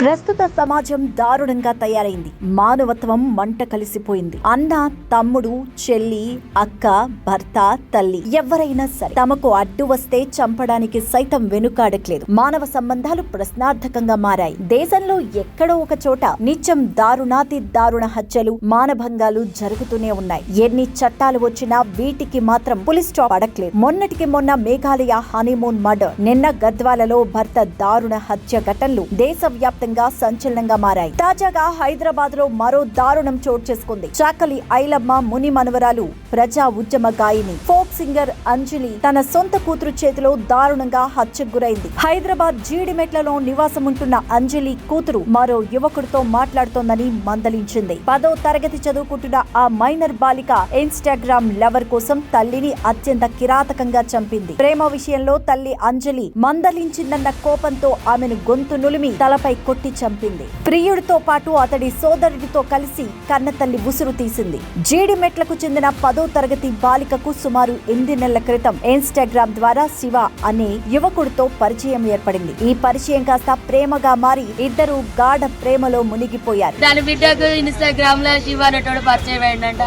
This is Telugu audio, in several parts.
ప్రస్తుత సమాజం దారుణంగా తయారైంది. మానవత్వం మంట కలిసిపోయింది. అన్న తమ్ముడు చెల్లి అక్క భర్త తల్లి ఎవరైనా సరే తమకు అడ్డు వస్తే చంపడానికి సైతం వెనుకాడట్లేదు. మానవ సంబంధాలు ప్రశ్నార్థకంగా మారాయి. దేశంలో ఎక్కడో ఒక చోట నిత్యం దారుణాతి దారుణ హత్యలు మానభంగాలు జరుగుతూనే ఉన్నాయి. ఎన్ని చట్టాలు వచ్చినా వీటికి మాత్రం పులిస్ స్టాప్ అడగలేదు మొన్నటికి మొన్న మేఘాలయ హనీమూన్ మర్డర్ నిన్న గద్వాలలో భర్త దారుణ హత్య ఘటనలు దేశవ్యాప్తంగా సంచలనంగా మారాయి. తాజాగా హైదరాబాద్లో మరో దారుణం చోటు చేసుకుంది. చాకలి ఐలమ్మ ముని మనవరాలు ప్రజా ఉద్యమ గాయని ఫోక్ సింగర్ అంజలి తన సొంత కూతురు చేతిలో దారుణంగా హత్యకు గురైంది. హైదరాబాద్ జీడిమెట్లలో నివాసం ఉంటున్న అంజలి కూతురు మరో యువకుడితో మాట్లాడుతోందని మందలించింది. పదో తరగతి చదువుకుంటున్న ఆ మైనర్ బాలిక ఇన్స్టాగ్రామ్ లవర్ కోసం తల్లిని అత్యంత కిరాతకంగా చంపింది. ప్రేమ విషయంలో తల్లి అంజలి మందలించిందన్న కోపంతో ఆమెను గొంతు నులిమి తలపై కొట్టి చంపింది. ప్రియుడితో పాటు అతడి సోదరుడితో కలిసి కన్నతల్లి ఉసురు తీసింది. జీడిమెట్లకు చెందిన పదో తరగతి బాలికకు సుమారు ఎనిమిది నెలల క్రితం ఇన్స్టాగ్రామ్ ద్వారా శివ అనే యువకుడితో పరిచయం ఏర్పడింది. ఈ పరిచయం కాస్త ప్రేమగా మారి ఇద్దరు గాఢ ప్రేమలో మునిగిపోయారు. దాని బిడ్డకు ఇన్స్టాగ్రామ్లో శివ అనేటోడు పరిచయం అయిందంట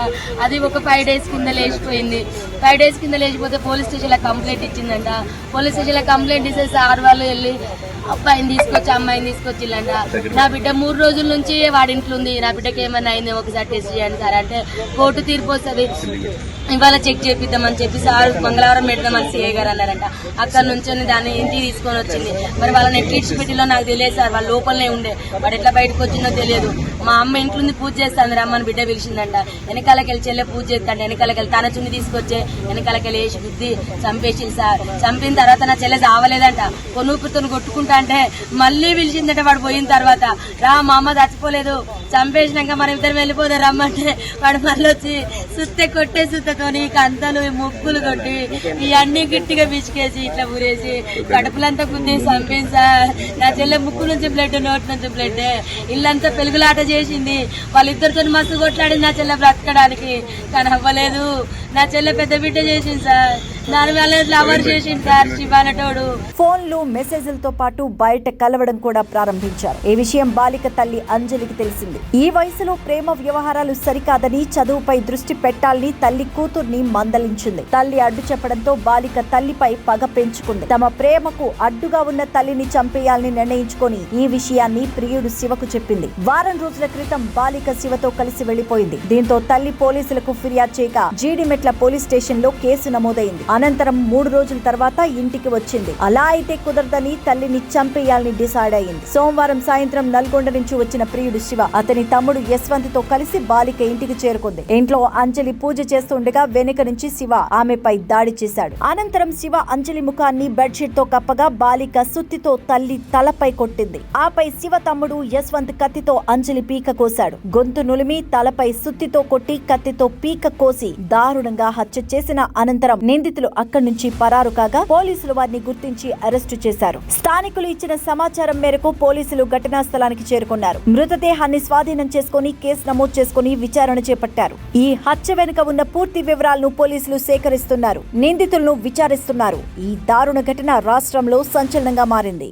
అది ఒక ఫైవ్ డేస్ కింద లేచిపోయింది. ఫైవ్ డేస్ కింద లేచిపోతే పోలీస్ స్టేషన్లో కంప్లైంట్ ఇచ్చిందంట. పోలీస్ స్టేషన్లో కంప్లైంట్ ఇస్తే సార్ వాళ్ళు వెళ్ళి అబ్బాయిని తీసుకొచ్చి అమ్మాయిని తీసుకొచ్చి ఇలాంట నా బిడ్డ మూడు రోజుల నుంచి వాడి ఇంట్లో ఉంది. నా బిడ్డకి ఏమైనా అయింది ఒకసారి టెస్ట్ చేయండి సార్ అంటే కోర్టు తీర్పు వస్తుంది. ఇవాళ చెక్ చేపిద్దామని చెప్పి సార్ మంగళవారం పెడదామని సీఏ గారు అన్నారంట. అక్కడ నుంచి దాన్ని ఇంటికి తీసుకొని వచ్చింది. మరి వాళ్ళని ఎట్లా పెట్టిలో నాకు తెలియదు సార్. వాళ్ళ లోపలనే ఉండే. వాడు ఎట్లా బయటకు వచ్చిందో తెలియదు. మా అమ్మ ఇంట్లో ఉంది పూజ చేస్తాను రమ్మని బిడ్డ పిలిచిందంట. వెనకాలకెళ్ళి చెల్లె పూజ చేస్తాండి వెనకాలకెళ్ళి తన చున్ని తీసుకొచ్చే. వెనకాలకెళ్ళి వేసి బుద్ధి చంపేసింది సార్. చంపిన తర్వాత నా చెల్లె చావలేదంట. కొనుక్కుతో కొట్టుకుంటా అంటే మళ్ళీ పిలిచిందంటే వాడు పోయిన తర్వాత రా మా అమ్మ చచ్చిపోలేదు చంపేసినాక మనం ఇద్దరు వెళ్ళిపోతే రమ్మంటే వాడు మళ్ళీ వచ్చి సుత్తె కొట్టే సుత్తతోని కంతలు ముగ్గులు కొట్టి ఇవన్నీ గట్టిగా పిసికేసి ఇట్లా ఊరేసి కడుపులంతా గుద్ది చంపింది సార్ నా చెల్లె ముక్కు నుంచి బ్లడ్ నోటి నుంచి బ్లడ్ ఇల్లంతా పెలుగులాట చేసింది వాళ్ళిద్దరితో మస్తు కొట్లాడింది నా చెల్లె బ్రతకడానికి కానీ అవ్వలేదు నా చెల్లె పెద్ద బిడ్డ చేసింది సార్. ఫోన్లు మెసేజ్లతో పాటు బయట కలవడం కూడా ప్రారంభించారు. ఈ విషయం బాలిక తల్లి అంజలికి తెలిసింది. ఈ వయసులో ప్రేమ వ్యవహారాలు సరికాదని చదువుపై దృష్టి పెట్టాలని తల్లి కూతుర్ని మందలించింది. తల్లి అడ్డు చెప్పడంతో బాలిక తల్లిపై పగ పెంచుకుంది. తమ ప్రేమకు అడ్డుగా ఉన్న తల్లిని చంపేయాలని నిర్ణయించుకొని ఈ విషయాన్ని ప్రియుడు శివకు చెప్పింది. వారం రోజుల క్రితం బాలిక శివతో కలిసి వెళ్ళిపోయింది దీంతో తల్లి పోలీసులకు ఫిర్యాదు చేయగా జీడిమెట్ల పోలీస్ స్టేషన్లో కేసు నమోదైంది. అనంతరం మూడు రోజుల తర్వాత ఇంటికి వచ్చింది. అలా అయితే కుదరదని తల్లిని చంపేయాలని డిసైడ్ అయింది సోమవారం సాయంత్రం నల్గొండ నుంచి వచ్చిన ప్రియుడు శివ అతని తమ్ముడు యశ్వంత్తో కలిసి బాలిక ఇంటికి చేరుకుంది. ఇంట్లో అంజలి పూజ చేస్తుండగా వెనుక నుంచి శివ ఆమెపై దాడి చేశాడు. అనంతరం శివ అంజలి ముఖాన్ని బెడ్షీట్తో కప్పగా బాలిక సుత్తితో తల్లి తలపై కొట్టింది. ఆపై శివ తమ్ముడు యశ్వంత్ కత్తితో అంజలి పీక కోశాడు. గొంతు నులిమి తలపై సుత్తితో కొట్టి కత్తితో పీక కోసి దారుణంగా హత్య చేసిన అనంతరం నిందితులు అక్కడి నుంచి పరారు కాగా పోలీసులు వారిని గుర్తించి అరెస్టు చేశారు. స్థానికులు ఇచ్చిన సమాచారం మేరకు పోలీసులు ఘటనా స్థలానికి చేరుకున్నారు. మృతదేహాన్ని స్వాధీనం చేసుకుని కేసు నమోదు చేసుకుని విచారణ చేపట్టారు. ఈ హత్య వెనుక ఉన్న పూర్తి వివరాలను పోలీసులు సేకరిస్తున్నారు. నిందితులను విచారిస్తున్నారు. ఈ దారుణ ఘటన రాష్ట్రంలో సంచలనంగా మారింది.